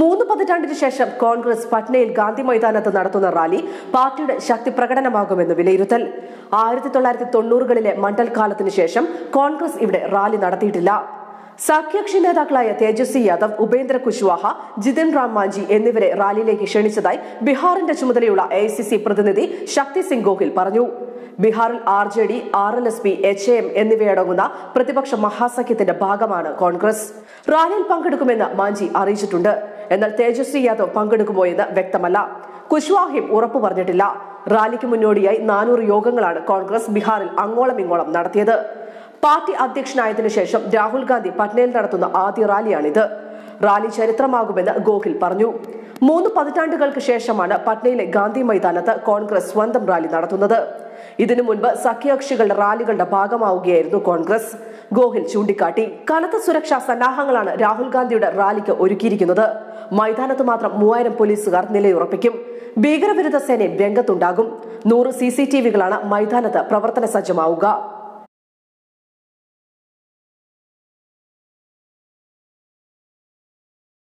മൂന്ന് പതിറ്റാണ്ടിന് ശേഷം കോൺഗ്രസ് പട്നയിൽ ഗാന്ധി മൈതാനത്ത് നടത്തുന്ന റാലി പാർട്ടിയുടെ ശക്തി പ്രകടനമാകുമെന്ന് വിലയിരുത്തൽ. ആയിരത്തി തൊള്ളായിരത്തി തൊണ്ണൂറുകളിലെ മണ്ഡൽ കാലത്തിന് ശേഷം കോൺഗ്രസ് ഇവിടെ റാലി നടത്തിയിട്ടില്ല. സഖ്യകക്ഷി നേതാക്കളായ തേജസ്വി യാദവ് ഉപേന്ദ്ര കുശ്വാഹ ജിതിൻ റാം മാഞ്ചി എന്നിവരെ റാലിയിലേക്ക് ക്ഷണിച്ചതായി ബീഹാറിന്റെ ചുമതലയുള്ള എ പ്രതിനിധി ശക്തി സിംഗ് ഗോഹിൽ പറഞ്ഞു. ബീഹാറിൽ R J D R L S P H M എന്നിവയടങ്ങുന്ന പ്രതിപക്ഷ മഹാസഖ്യത്തിന്റെ ഭാഗമാണ് കോൺഗ്രസ്. റാലിയിൽ പങ്കെടുക്കുമെന്ന് മാഞ്ചി അറിയിച്ചിട്ടുണ്ട്. എന്നാൽ തേജസ്വി യാദവ് പങ്കെടുക്കുമോ എന്ന് വ്യക്തമല്ല. കുശ്വാഹിം ഉറപ്പു പറഞ്ഞിട്ടില്ല. റാലിക്ക് മുന്നോടിയായി നാനൂറ് യോഗങ്ങളാണ് കോൺഗ്രസ് ബീഹാറിൽ അങ്ങോളം ഇങ്ങോളം നടത്തിയത്. പാർട്ടി അധ്യക്ഷനായതിനു ശേഷം രാഹുൽ ഗാന്ധി പട്നയിൽ നടത്തുന്ന ആദ്യ റാലിയാണിത്. റാലി ചരിത്രമാകുമെന്ന് ഗോഹിൽ പറഞ്ഞു. മൂന്ന് പതിറ്റാണ്ടുകൾക്ക് ശേഷമാണ് പട്നയിലെ ഗാന്ധി മൈതാനത്ത് കോൺഗ്രസ് സ്വന്തം റാലി നടത്തുന്നത്. ഇതിനു മുൻപ് സഖ്യകക്ഷികളുടെ റാലികളുടെ ഭാഗമാവുകയായിരുന്നു കോൺഗ്രസ്. ഗോഹിൽ ചൂണ്ടിക്കാട്ടി കനത്ത സുരക്ഷാ സന്നാഹങ്ങളാണ് രാഹുൽ ഗാന്ധിയുടെ റാലിക്ക് ഒരുക്കിയിരിക്കുന്നത്. മൈതാനത്ത് മാത്രം മൂവായിരം പോലീസുകാർ നിലയുറപ്പിക്കും. ഭീകരവിരുദ്ധ സേനയും രംഗത്തുണ്ടാകും. നൂറ് സി സി ടി വികളാണ് മൈതാനത്ത് പ്രവർത്തന സജ്ജമാവുക.